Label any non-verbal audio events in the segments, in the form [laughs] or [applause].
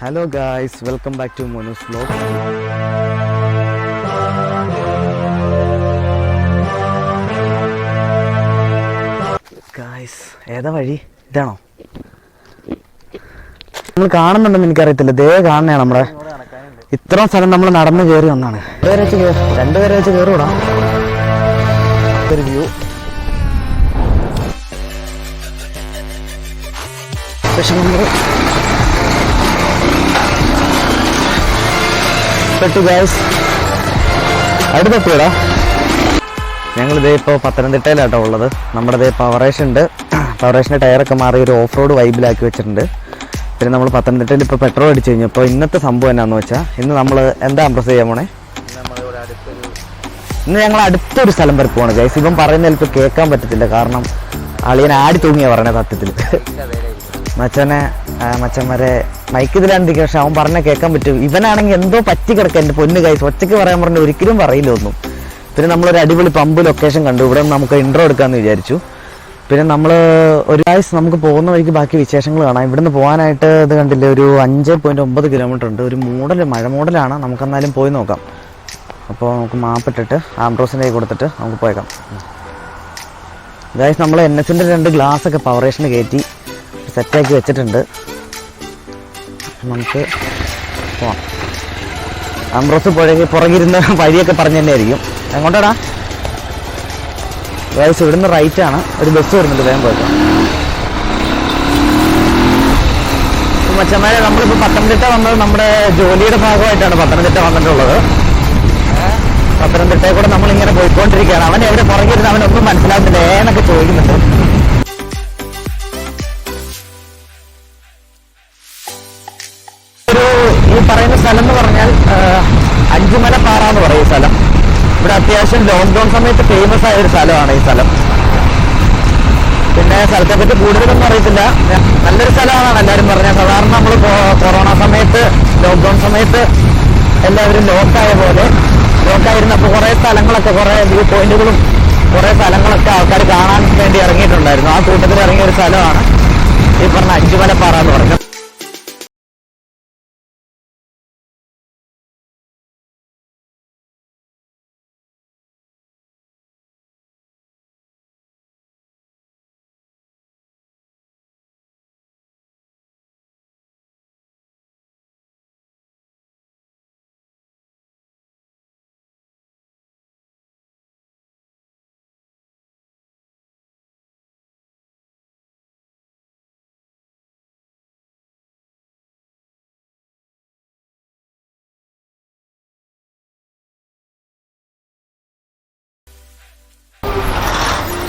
Hello guys welcome back to Monu's vlog guys ഏതാ വഴി? ഇതാണോ? നമ്മൾ കാണുന്നുണ്ടെന്ന് എനിക്കറിയത്തില്ല. ദേ കാണുന്നതാണ് നമ്മുടെ. ഇത്ര സ്ഥലം നമ്മൾ നടന്നു കയറി ഒന്നാണ് രണ്ടുപേരെ വെച്ച് കയറൂടാ. ഒരു വ്യൂ പക്ഷെ നമ്മൾ പെട്ടു ഗായ്സ് അടുത്ത എത്തിയടാ ഞങ്ങളിതേ ഇപ്പോൾ പത്തനംതിട്ടയിലാട്ടോ ഉള്ളത്. നമ്മുടെ ഇതേ പവറേഷൻ ഉണ്ട്. [clears throat] പവറേഷന്റെ ടയറൊക്കെ മാറി ഒരു ഓഫ് റോഡ് വൈബിലാക്കി വെച്ചിട്ടുണ്ട്. പിന്നെ നമ്മൾ പത്തനംതിട്ടയിൽ ഇപ്പോൾ പെട്രോൾ അടിച്ചു കഴിഞ്ഞു. അപ്പോൾ ഇന്നത്തെ സംഭവം എന്നാന്ന് വെച്ചാൽ ഇന്ന് നമ്മൾ എന്താ അംപ്രസ് ചെയ്യാൻ പോണേ? ഇന്ന് ഞങ്ങൾ അടുത്തൊരു സ്ഥലം വരെ പോകണം ഗൈസ് ഇപ്പം പറയുന്ന ചിലപ്പോൾ കേൾക്കാൻ പറ്റത്തില്ല. കാരണം അളിയൻ ആടി തൂങ്ങിയാണ് പറയണത് സത്യത്തിൽ മച്ചനെ മച്ചന്മാരെ മൈക്ക് ഇതിലാണ്ടിരിക്കും പക്ഷെ അവൻ പറഞ്ഞ കേൾക്കാൻ പറ്റും. ഇവനാണെങ്കിൽ എന്തോ പറ്റി കിടക്കുക എന്റെ പൊന്ന് കൈസ് ഒറ്റയ്ക്ക് പറയാൻ പറഞ്ഞു ഒരിക്കലും പറയില്ല ഒന്നും. പിന്നെ നമ്മളൊരു അടിപൊളി പമ്പ് ലൊക്കേഷൻ കണ്ടു. ഇവിടെ നമുക്ക് ഇൻട്രോ എടുക്കാമെന്ന് വിചാരിച്ചു. പിന്നെ നമ്മൾ ഒരു ആഴ്ച നമുക്ക് പോകുന്ന വഴിക്ക് ബാക്കി വിശേഷങ്ങൾ കാണാം. ഇവിടുന്ന് പോകാനായിട്ട് ഇത് കണ്ടില്ലേ ഒരു അഞ്ച് പോയിന്റ് ഒമ്പത് കിലോമീറ്റർ ഉണ്ട്. ഒരു മൂടൽ മഴ മൂടലാണ് നമുക്കെന്നാലും പോയി നോക്കാം. അപ്പോൾ നമുക്ക് മാപ്പ് ഇട്ടിട്ട് ആംബ്രോസിന്റെ കൈ കൊടുത്തിട്ട് നമുക്ക് പോയേക്കാം. ഗായ്സ് നമ്മൾ എൻ എസിന്റെ രണ്ട് ഗ്ലാസ് ഒക്കെ പവറേഷന് കയറ്റി സെറ്റാക്കി വെച്ചിട്ടുണ്ട്. നമുക്ക് പോവാം. അമ്പ്രസ് പുഴകി പുറകിരുന്ന് വഴിയൊക്കെ പറഞ്ഞു തന്നെ ആയിരിക്കും. എങ്ങോട്ടാടാ? വയസ്സ് ഇവിടുന്ന് റൈറ്റ് ആണ്. ഒരു ബസ് വരുന്നുണ്ട് വേഗം പോയിട്ട്. മച്ചന്മാരെ നമ്മളിപ്പോൾ പത്തനംതിട്ട വന്നത് നമ്മുടെ ജോലിയുടെ ഭാഗമായിട്ടാണ് പത്തനംതിട്ട വന്നിട്ടുള്ളത്. പത്തനംതിട്ടയിൽ കൂടെ നമ്മളിങ്ങനെ പോയിക്കൊണ്ടിരിക്കുകയാണ്. അവൻ എവിടെ പുറകിരുന്ന് അവനൊന്നും മനസ്സിലാവുന്നില്ല. എന്നൊക്കെ ചോദിക്കുന്നുണ്ട്. ഈ പറയുന്ന സ്ഥലം എന്ന് പറഞ്ഞാൽ അഞ്ചുമല പാറ എന്ന് പറയും സ്ഥലം. ഇവിടെ അത്യാവശ്യം ലോക്ക്ഡൌൺ സമയത്ത് ഫേമസ് ആയ ഒരു സ്ഥലമാണ് ഈ സ്ഥലം. പിന്നെ സ്ഥലത്തെ പറ്റി കൂടുതലൊന്നും അറിയത്തില്ല. നല്ലൊരു സ്ഥലമാണ് എല്ലാവരും പറഞ്ഞത്. സാധാരണ നമ്മൾ കൊറോണ സമയത്ത് ലോക്ക്ഡൌൺ സമയത്ത് എല്ലാവരും ലോക്കായ പോലെ ലോക്കായിരുന്നപ്പോൾ കുറേ സ്ഥലങ്ങളൊക്കെ കുറേ വ്യൂ പോയിന്റുകളും കുറേ സ്ഥലങ്ങളൊക്കെ ആൾക്കാർ കാണാൻ വേണ്ടി ഇറങ്ങിയിട്ടുണ്ടായിരുന്നു. ആ കൂട്ടത്തിൽ ഇറങ്ങിയ ഒരു സ്ഥലമാണ് ഈ പറഞ്ഞ അഞ്ചുമലപ്പാറ എന്ന് പറഞ്ഞത്.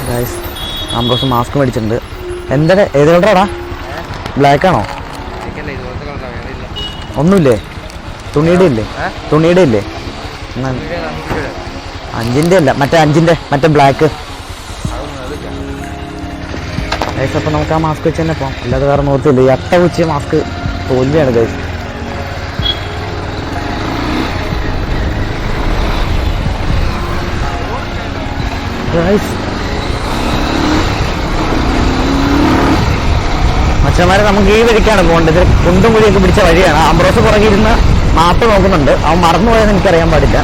ഗൈസ് ആംബ്രോസ് മാസ്ക് മേടിച്ചിട്ടുണ്ട്. എന്താ ഏത് കളറാടാ ബ്ലാക്ക് ആണോ? ഒന്നുമില്ലേ? തുണിയുടെ ഇല്ലേ തുണിയുടെ ഇല്ലേ അഞ്ചിന്റെ അല്ല മറ്റേ അഞ്ചിന്റെ മറ്റേ ബ്ലാക്ക് ഗൈസ് അപ്പം നമുക്ക് ആ മാസ്ക് വെച്ച് തന്നെ പോകാം അല്ലാതെ വേറെ നോർത്തില്ല ഈ അട്ട വെച്ച് മാസ്ക് തോൽവിയാണ് ഗൈസ് ഗൈസ് മച്ചന്മാരെ നമുക്ക് ഈ വഴിക്കാണ് പോകേണ്ടത്. ഇത് കുണ്ടും കുഴിയൊക്കെ പിടിച്ച വഴിയാണ്. ആംബ്രോസ് പുറകിരുന്ന് മാപ്പ് നോക്കുന്നുണ്ട്. അവൻ മറന്നുപോയെന്ന് എനിക്കറിയാൻ പാടില്ല.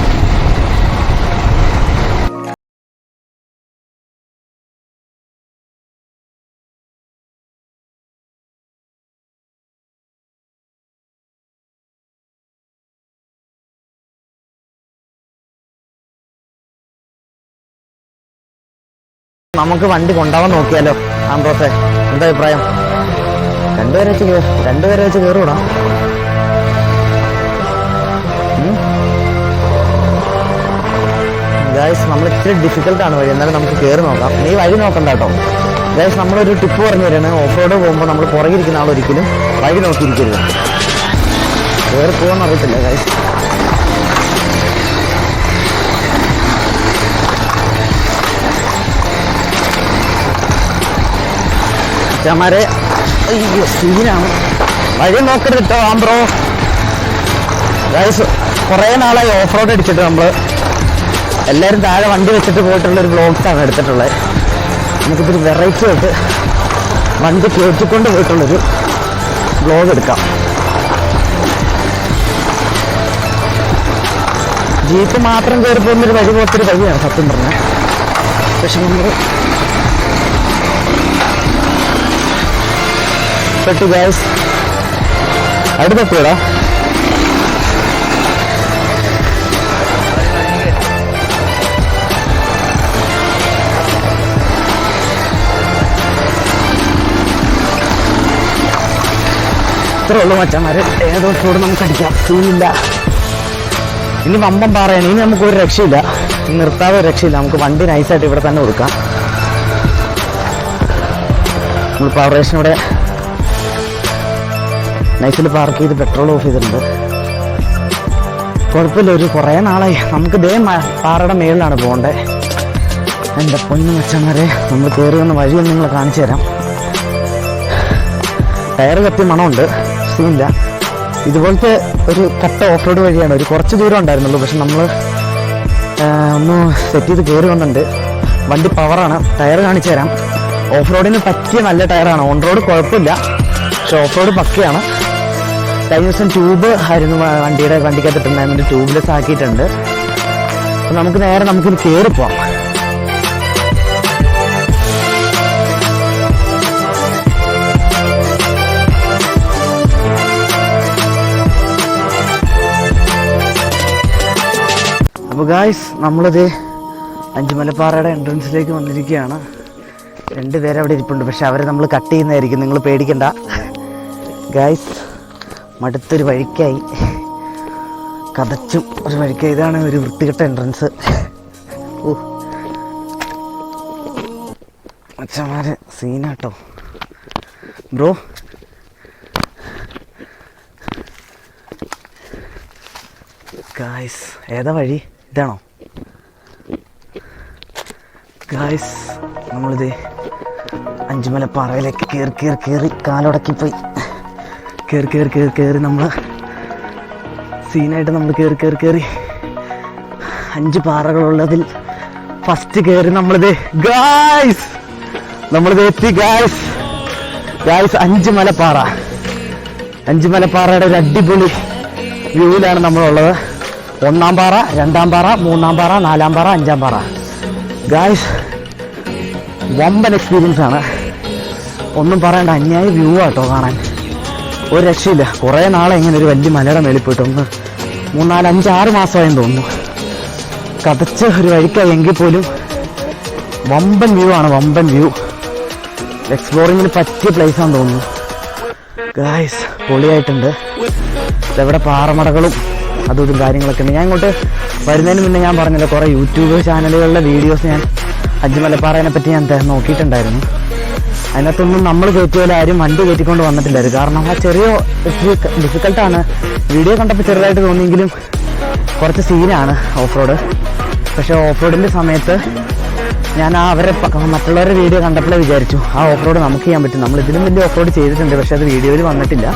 നമുക്ക് വണ്ടി കൊണ്ടുപോകാൻ നോക്കിയാലോ? ആംബ്രോസെ എന്താ അഭിപ്രായം? രണ്ടുപേരെ വെച്ച് രണ്ടുപേരെ വെച്ച് കയറൂടാ ഗായ്സ് നമ്മൾ ഇച്ചിരി ഡിഫിക്കൽട്ടാണ് വഴി. എന്നാലും നമുക്ക് കയറി നോക്കാം. നീ വഴി നോക്കണ്ട കേട്ടോ. ഗായ്സ് നമ്മളൊരു ടിപ്പ് പറഞ്ഞു തരാണ്. ഓഫ് റോഡ് പോകുമ്പോൾ നമ്മൾ പുറകിരിക്കുന്ന ആളൊരിക്കലും വഴി നോക്കിയിരിക്കരുത്. കയറി പോകാൻ അറിയത്തില്ല ഗായ്സ് അച്ഛന്മാരെ അയ്യോ സീനാണ് വഴി നോക്കരുത് കേട്ടോ ആംബ്രോ ഗൈസ് കുറേ നാളായി ഓഫ് റോഡ് അടിച്ചിട്ട് നമ്മൾ എല്ലാരും താഴെ വണ്ടി വെച്ചിട്ട് പോയിട്ടുള്ള ഒരു ബ്ലോഗ്സാണ് എടുത്തിട്ടുള്ളത്. നമുക്കിതൊരു വെറൈറ്റി ആയിട്ട് വണ്ടി കയറ്റിക്കൊണ്ട് പോയിട്ടുള്ളൊരു ബ്ലോഗ് എടുക്കാം. ജീപ്പ് മാത്രം കയറി പോകുന്നൊരു വഴി പോകത്തൊരു വഴിയാണ് സത്യം പറഞ്ഞാൽ. പക്ഷെ നമ്മൾ പെട്ടു ഗ്യാസ് അവിടെ തപ്പിയടാ ഇത്രേ ഉള്ളൂ മച്ചന്മാര്. ഏതോ ചൂട് നമുക്ക് അടിക്കാം. ചൂടില്ല ഇനി വമ്പം പാറയാണ്. ഇനി നമുക്ക് ഒരു രക്ഷയില്ല. നിർത്താതെ രക്ഷയില്ല. നമുക്ക് വണ്ടി നൈസായിട്ട് ഇവിടെ തന്നെ കൊടുക്കാം. നമ്മൾ ഇവിടെ നൈസിൽ പാർക്ക് ചെയ്ത് പെട്രോൾ ഓഫ് ചെയ്തിട്ടുണ്ട്. കുഴപ്പമില്ല ഒരു കുറേ നാളായി. നമുക്ക് ഇതേ പാറയുടെ മേളിലാണ് പോകേണ്ടത് എന്റെ പൊന്നു മച്ചന്മാരെ നമ്മൾ കയറി വന്ന വഴി നിങ്ങൾ കാണിച്ചു തരാം. ടയർ കത്തി മണമുണ്ട് സീനില്ല ഇതുപോലത്തെ ഒരു കട്ട ഓഫ് റോഡ് വഴിയാണ് ഒരു കുറച്ച് ദൂരം ഉണ്ടായിരുന്നുള്ളൂ പക്ഷെ നമ്മൾ ഒന്ന് സെറ്റ് ചെയ്ത് കയറി വന്നിട്ടുണ്ട്. വണ്ടി പവറാണ് ടയർ കാണിച്ചു തരാം. ഓഫ് റോഡിന് പറ്റിയ നല്ല ടയറാണ് ഓൺ റോഡ് കുഴപ്പമില്ല പക്ഷെ ഓഫ് റോഡ് പക്കയാണ്. കഴിഞ്ഞ ദിവസം ട്യൂബ് ആയിരുന്നു വണ്ടിയുടെ വണ്ടിക്കകത്ത് ഇട്ടുണ്ടായിരുന്നു ട്യൂബ്ലെസ് ആക്കിയിട്ടുണ്ട്. അപ്പൊ നമുക്ക് നേരെ നമുക്കിത് കയറി പോവാം. അപ്പോൾ ഗായ്സ് നമ്മളിത് അഞ്ചുമലപ്പാറയുടെ എൻട്രൻസിലേക്ക് വന്നിരിക്കുകയാണ്. രണ്ട് പേര് അവിടെ ഇരിപ്പുണ്ട്. പക്ഷെ അവരെ നമ്മൾ കട്ട് ചെയ്യുന്നതായിരിക്കും. നിങ്ങൾ പേടിക്കണ്ട. ഗായ്സ് മടുത്തൊരു വഴിക്കായി. കതച്ചും ഒരു വഴിക്കായി ഇതാണ് ഒരു വൃത്തികെട്ട എൻട്രൻസ് ഓ. അച്ഛന്മാര് സീനാട്ടോ. ബ്രോ. ഗായ്സ് ഏതാ വഴി? ഇതാണോ? ഗായ്സ് നമ്മളിത് അഞ്ചുമല പാറയിലേക്ക് കയറി കയറി കയറി കാലുടക്കിപ്പോയി. കയറി കയറി കയറി കയറി നമ്മൾ സീനായിട്ട് നമ്മൾ കയറി കയറി കയറി അഞ്ച് പാറകളുള്ളതിൽ ഫസ്റ്റ് കയറി നമ്മളിത്. ഗായ്സ് നമ്മളിത് എത്തി ഗായ്സ് ഗായ്സ് അഞ്ച് മലപ്പാറ. അഞ്ച് മലപ്പാറയുടെ ഒരു അടിപൊളി വ്യൂവിലാണ് നമ്മളുള്ളത്. ഒന്നാം പാറ രണ്ടാം പാറ മൂന്നാം പാറ നാലാം പാറ അഞ്ചാം പാറ. ഗായ്സ് വമ്പൻ എക്സ്പീരിയൻസ് ആണ്. ഒന്നും പറയണ്ട അന്യായ വ്യൂ ആട്ടോ കാണാൻ. ഒരു രക്ഷയില്ല. കുറേ നാളെ ഇങ്ങനെ ഒരു വലിയ മലയുടെ മേളിൽ പോയിട്ട് ഒന്ന് മൂന്നാൽ അഞ്ച് ആറ് മാസമായെന്ന് തോന്നുന്നു. കതച്ച് ഒരു വഴിക്കായി എങ്കിൽ പോലും വമ്പൻ വ്യൂ ആണ് വമ്പൻ വ്യൂ. എക്സ്പ്ലോറിങ്ങിന് പറ്റിയ പ്ലേസ് ആണെന്ന് തോന്നുന്നു. ഗായ്സ് പൊളിയായിട്ടുണ്ട്. ഇതെവിടെ പാറമടകളും അതും ഇതും കാര്യങ്ങളൊക്കെ ഉണ്ട്. ഞാൻ ഇങ്ങോട്ട് വരുന്നതിന് മുന്നേ ഞാൻ പറഞ്ഞല്ലോ കുറേ യൂട്യൂബ് ചാനലുകളിലെ വീഡിയോസ് ഞാൻ അജ്മലപ്പാറേനെ പറ്റി ഞാൻ നോക്കിയിട്ടുണ്ടായിരുന്നു. അതിനകത്തൊന്നും നമ്മൾ കയറ്റിയാലും ആരും വണ്ടി കയറ്റിക്കൊണ്ട് വന്നിട്ടില്ലായിരുന്നു കാരണം ആ ചെറിയ ഡിഫിക്കൽട്ടാണ് വീഡിയോ കണ്ടപ്പോൾ ചെറുതായിട്ട് തോന്നിയെങ്കിലും കുറച്ച് സീനാണ് ഓഫ് റോഡ് പക്ഷേ ഓഫ് റോഡിന്റെ സമയത്ത് ഞാൻ ആ അവരെ മറ്റുള്ളവരുടെ വീഡിയോ കണ്ടപ്പോഴേ വിചാരിച്ചു ആ ഓഫ് റോഡ് നമുക്ക് ചെയ്യാൻ പറ്റും. നമ്മൾ ഇതിലും വലിയ ഓഫ് റോഡ് ചെയ്തിട്ടുണ്ട് പക്ഷേ അത് വീഡിയോയിൽ വന്നിട്ടില്ല.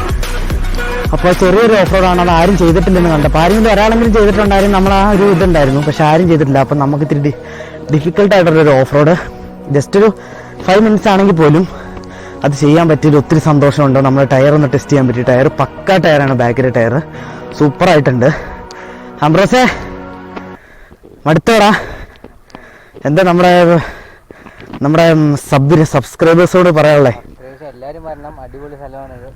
അപ്പോൾ ചെറിയൊരു ഓഫ് റോഡാണ് അത് ആരും ചെയ്തിട്ടില്ലെന്ന് കണ്ടപ്പോൾ ആരെങ്കിലും ഒരാളെങ്കിലും ചെയ്തിട്ടുണ്ടായിരുന്നു നമ്മൾ ആ ഒരു ഇതുണ്ടായിരുന്നു. പക്ഷെ ആരും ചെയ്തിട്ടില്ല. അപ്പം നമുക്ക് ഇത്തിരി ഡിഫിക്കൽട്ടായിട്ടുള്ളൊരു ഓഫ് റോഡ് ജസ്റ്റ് ഒരു ഫൈവ് മിനിറ്റ്സ് ആണെങ്കിൽ പോലും അത് ചെയ്യാൻ പറ്റിയത് ഒത്തിരി സന്തോഷമുണ്ട്. നമ്മൾ ടയർ ഒന്ന് ടെസ്റ്റ് ചെയ്യാൻ പറ്റി. ടയർ പക്ക ടയറാണ് ബാക്കിലെ ടയർ സൂപ്പറായിട്ടുണ്ട് അംബ്രോസേ മടുത്തോടാ. എന്താ നമ്മുടെ നമ്മുടെ സബ് സബ്സ്ക്രൈബേഴ്സോട് പറയാനുള്ളേ? വരണം. അടിപൊളി സ്ഥലമാണിത്.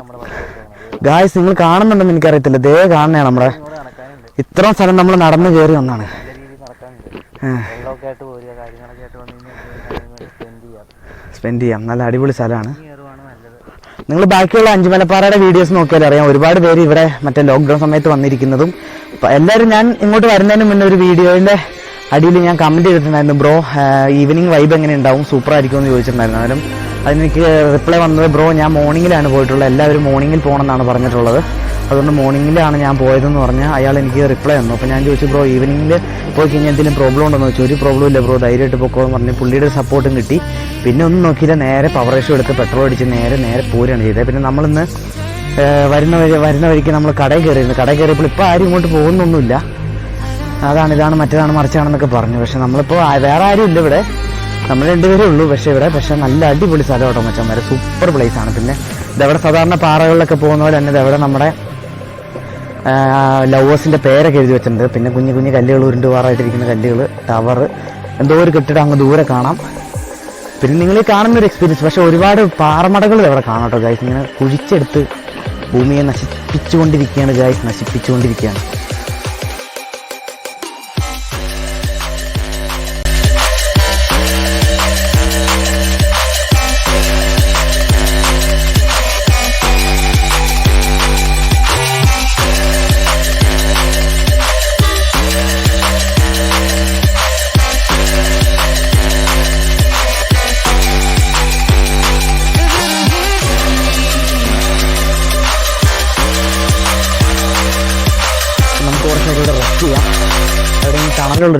നമ്മുടെ ഗായ്സ് നിങ്ങൾ കാണുന്നുണ്ടെന്ന് എനിക്കറിയത്തില്ല. ദേ കാണണേ നമ്മുടെ ഇത്രയും സ്ഥലം നമ്മൾ നടന്നു കയറി നടക്കാനുണ്ട്. ഏഹ് കാര്യങ്ങളൊക്കെ ആയിട്ട് വന്നു കഴിഞ്ഞാൽ സ്പെൻഡ് ചെയ്യാം. സ്പെൻഡ് ചെയ്യാം. നല്ല അടിപൊളി സ്ഥലമാണ്. നിങ്ങൾ ബാക്കിയുള്ള അഞ്ചുമലപ്പാറയുടെ വീഡിയോസ് നോക്കിയാൽ അറിയാം. ഒരുപാട് പേര് ഇവിടെ മറ്റേ ലോക്ക്ഡൗൺ സമയത്ത് വന്നിരിക്കുന്നതും. എല്ലാവരും ഞാൻ ഇങ്ങോട്ട് വരുന്നതിന് മുന്നേ ഒരു വീഡിയോയുടെ അടിയിൽ ഞാൻ കമന്റ് ചെയ്തിട്ടുണ്ടായിരുന്നു. ബ്രോ ഈവനിങ് വൈബ് എങ്ങനെ ഉണ്ടാവും? സൂപ്പർ ആയിരിക്കും എന്ന് ചോദിച്ചിട്ടുണ്ടായിരുന്നു അതിനെനിക്ക് റിപ്ലൈ വന്നത് ബ്രോ ഞാൻ മോർണിംഗിലാണ് പോയിട്ടുള്ളത്. എല്ലാവരും മോർണിംഗിൽ പോകണമെന്നാണ് പറഞ്ഞിട്ടുള്ളത്. അതുകൊണ്ട് മോർണിംഗിലാണ് ഞാൻ പോയതെന്ന് പറഞ്ഞാൽ അയാൾ എനിക്ക് റിപ്ലൈ തന്നു. അപ്പോൾ ഞാൻ ചോദിച്ചു ബ്രോ ഈവനിങ്ങിൽ പോയി കഴിഞ്ഞാൽ എന്തെങ്കിലും പ്രോബ്ലം ഉണ്ടോ? എന്ന് ചോദിച്ചു ഒരു പ്രോബ്ലം ഇല്ല ബ്രോ ധൈര്യമായിട്ട് പൊക്കോന്ന് പറഞ്ഞു പുള്ളിയുടെ സപ്പോർട്ടും കിട്ടി. പിന്നെ ഒന്നും നോക്കിയില്ല നേരെ പവർ റേഷ്യോ എടുത്ത് പെട്രോൾ അടിച്ച് നേരെ നേരെ പോരുകയാണ് ചെയ്തത്. പിന്നെ നമ്മളിന്ന് വരുന്ന വഴി വരുന്ന വഴിക്ക് നമ്മൾ കടയിൽ കയറിയിരുന്നു. കടയിൽ കയറിയപ്പോൾ ഇപ്പോൾ ആരും ഇങ്ങോട്ട് പോകുന്നൊന്നുമില്ല. അതാണ് ഇതാണ് മറ്റേതാണ് മറിച്ചാണെന്നൊക്കെ പറഞ്ഞു. പക്ഷെ നമ്മളിപ്പോൾ വേറെ ആരും ഇല്ല ഇവിടെ. നമ്മൾ രണ്ടുപേരേ ഉള്ളൂ. പക്ഷേ ഇവിടെ പക്ഷേ നല്ല അടിപൊളി സ്ഥലം കേട്ടോ മച്ചന്മാരെ സൂപ്പർ പ്ലേസ് ആണ്. പിന്നെ ഇതെവിടെ സാധാരണ പാറകളിലൊക്കെ പോകുന്ന പോലെ തന്നെ ഇതെവിടെ നമ്മുടെ ലവേഴ്സിന്റെ പേരൊക്കെ എഴുതി വെച്ചിട്ടുണ്ട്. പിന്നെ കുഞ്ഞു കുഞ്ഞു കല്ലുകൾ ഉരുണ്ട് പാറായിട്ടിരിക്കുന്ന കല്ലുകൾ ടവർ എന്തോ ഒരു കെട്ടിടം അങ്ങ് ദൂരെ കാണാം. പിന്നെ നിങ്ങൾ കാണുന്ന ഒരു എക്സ്പീരിയൻസ് പക്ഷെ ഒരുപാട് പാറമടകൾ ഇവിടെ കാണാം കേട്ടോ ഗായ്സ് ഇങ്ങനെ കുഴിച്ചെടുത്ത് ഭൂമിയെ നശിപ്പിച്ചുകൊണ്ടിരിക്കുകയാണ് ഗായ്സ് നശിപ്പിച്ചുകൊണ്ടിരിക്കുകയാണ്.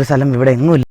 തണലുള്ളൊരു സ്ഥലം ഇവിടെ എങ്ങും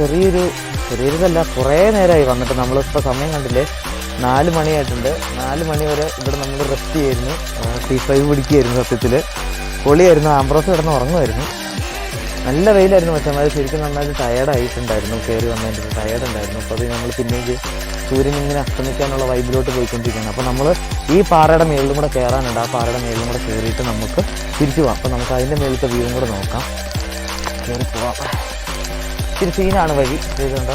ചെറിയൊരു ചെറിയൊരിതല്ല കുറേ നേരമായി വന്നിട്ട് നമ്മളിപ്പോൾ സമയം കണ്ടില്ലേ? നാല് മണിയായിട്ടുണ്ട്. നാല് മണി വരെ ഇവിടെ നമ്മൾ റെസ്റ്റ് ചെയ്യായിരുന്നു. ടി ഫൈവ് പിടിക്കുകയായിരുന്നു സത്യത്തിൽ പൊളിയായിരുന്നു. ആംബ്രോസ് കിടന്ന് ഉറങ്ങുമായിരുന്നു. നല്ല വെയിലായിരുന്നു മച്ചന്മാർ ശരിക്കും നന്നായിട്ട് ടയേർഡായിട്ടുണ്ടായിരുന്നു കയറി വന്നതിന്റെ ടയേർഡ് ഉണ്ടായിരുന്നു. അപ്പോൾ അത് നമ്മൾ പിന്നേക്ക് സൂര്യൻ ഇങ്ങനെ അസ്തമിക്കാനുള്ള വൈബിലോട്ട് പോയിക്കൊണ്ടിരിക്കുകയാണ്. അപ്പോൾ നമ്മൾ ഈ പാറയുടെ മേളിലും കൂടെ കയറാനുണ്ട് ആ പാറയുടെ മേളിലും കൂടെ കയറിയിട്ട് നമുക്ക് തിരിച്ചു പോകാം അപ്പോൾ നമുക്ക് അതിന്റെ മേളിലത്തെ വ്യൂവും കൂടെ നോക്കാം. കയറി പോവാം. ഇച്ചിരി സീനാണ് വഴി. ചെയ്തുണ്ടോ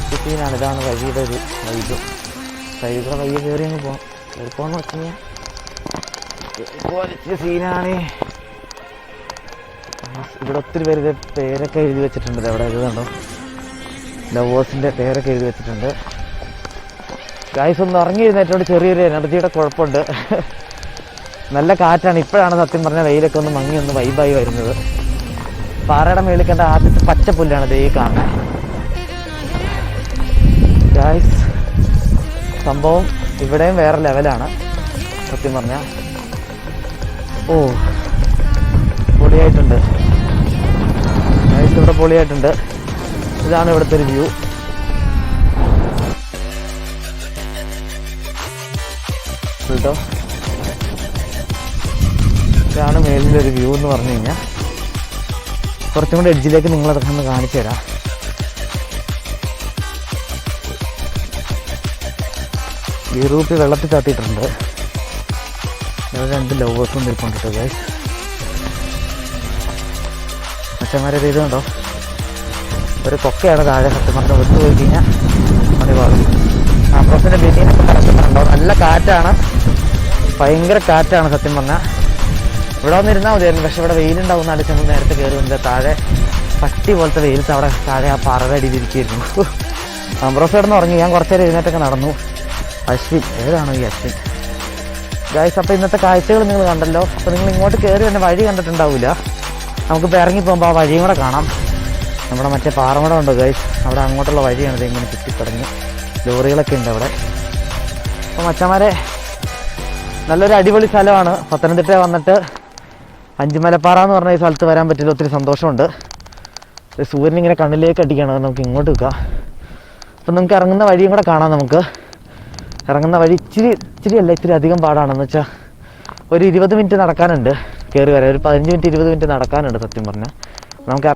ഇത്തിരി സീനാണ് ഇതാണ് വഴിയുടെ ഒരു വൈബ് സൈഡിലൂടെ വഴിയെ കയറി അങ്ങ് പോകാം കയറി പോകാന്ന് വെച്ച് സീനാണ്. ഇവിടെ ഒത്തിരി പേര് പേരൊക്കെ എഴുതി വെച്ചിട്ടുണ്ട്. അവിടെ എഴുതുന്നുണ്ടോ ലവേഴ്സിന്റെ പേരൊക്കെ എഴുതി വെച്ചിട്ടുണ്ട്. ഗായ്സ് ഒന്ന് ഇറങ്ങി എഴുന്നേറ്റോട് ചെറിയൊരു എനർജിയുടെ കുഴപ്പമുണ്ട്. [laughs] നല്ല കാറ്റാണ്. ഇപ്പോഴാണ് സത്യം പറഞ്ഞാൽ വെയിലൊക്കെ ഒന്ന് മങ്ങി ഒന്ന് വൈബായി വരുന്നത്. പാറയുടെ മേളിൽ കണ്ട ആദ്യത്തെ പച്ച പുല്ലാണ് ഈ കാണുന്നത് സംഭവം ഇവിടെയും വേറെ ലെവലാണ് സത്യം പറഞ്ഞ. ഓ പൊളിയായിട്ടുണ്ട്. ഗായ്സ് ഇവിടെ പൊളിയായിട്ടുണ്ട്. ഇതാണ് ഇവിടുത്തെ ഒരു വ്യൂ. കേട്ടോ ഇതാണ് മേലിലൊരു വ്യൂ എന്ന് പറഞ്ഞു കഴിഞ്ഞാൽ കുറച്ചും കൂടി എഡ്ജിലേക്ക് നിങ്ങളതൊക്കെ ഒന്ന് കാണിച്ചു തരാം. ഈ റൂട്ട് വെള്ളത്തിൽ ചാത്തിയിട്ടുണ്ട് രണ്ട് ലവേഴ്സും നിൽക്കൊണ്ടിട്ട് ഗൈസ് അച്ഛന്മാരെ ചെയ്തുണ്ടോ ഒരു കൊക്കയാണ് താഴെ സത്യം പറഞ്ഞാൽ വിട്ടു പോയി കഴിഞ്ഞാൽ മണി പാടും ആംബ്രോസിന്റെ ബിരിയാണിയൊക്കെ കിടക്കുന്നുണ്ടോ നല്ല കാറ്റാണ്. ഭയങ്കര കാറ്റാണ് സത്യം പറഞ്ഞാൽ ഇവിടെ വന്നിരുന്നാൽ മതിയായിരുന്നു. പക്ഷെ ഇവിടെ വെയിലുണ്ടാവുന്ന അടുത്ത് നമ്മൾ നേരത്തെ കയറി താഴെ പട്ടി പോലത്തെ വെയിലത്ത് അവിടെ താഴെ ആ പാറയുടെ അടിയിൽ ഇരിക്കുകയായിരുന്നു. അമ്പ്രോസ് കിടന്ന് ഉറങ്ങി. ഞാൻ കുറച്ചു നേരം എഴുന്നേറ്റൊക്കെ നടന്നു. അശ്വിൻ ഏതാണോ ഈ അശ്വിൻ? ഗായ്സ് അപ്പോൾ ഇന്നത്തെ കാഴ്ചകൾ നിങ്ങൾ കണ്ടല്ലോ. അപ്പോൾ നിങ്ങൾ ഇങ്ങോട്ട് കയറി തന്നെ വഴി കണ്ടിട്ടുണ്ടാവില്ല നമുക്കിപ്പോൾ ഇറങ്ങി പോകുമ്പോൾ ആ വഴിയും കൂടെ കാണാം. നമ്മുടെ മറ്റേ പാറമടം ഉണ്ട് ഗൈസ് അവിടെ അങ്ങോട്ടുള്ള വഴിയാണ് ഇത് ഇങ്ങനെ ചുറ്റിത്തുടങ്ങി ലോറികളൊക്കെ ഉണ്ട് അവിടെ. അപ്പോൾ മച്ചന്മാരെ നല്ലൊരു അടിപൊളി സ്ഥലമാണ്. പത്തനംതിട്ട വന്നിട്ട് അഞ്ചുമലപ്പാറ എന്ന് പറഞ്ഞ ഈ സ്ഥലത്ത് വരാൻ പറ്റില്ല. ഒത്തിരി സന്തോഷമുണ്ട്. സൂര്യൻ ഇങ്ങനെ കണ്ണിലേക്ക് അടിക്കുകയാണ്. അത് നമുക്ക് ഇങ്ങോട്ട് വെക്കാം. അപ്പം നമുക്ക് ഇറങ്ങുന്ന വഴിയും കൂടെ കാണാം നമുക്ക്. ഇറങ്ങുന്ന വഴി ഇച്ചിരി ഇച്ചിരി അല്ല ഇത്തിരി അധികം പാടാണെന്ന് വെച്ചാൽ ഒരു ഇരുപത് മിനിറ്റ് നടക്കാനുണ്ട് കയറി വരാൻ. ഒരു പതിനഞ്ച് മിനിറ്റ് ഇരുപത് മിനിറ്റ് നടക്കാനുണ്ട് സത്യം പറഞ്ഞാൽ നമുക്ക്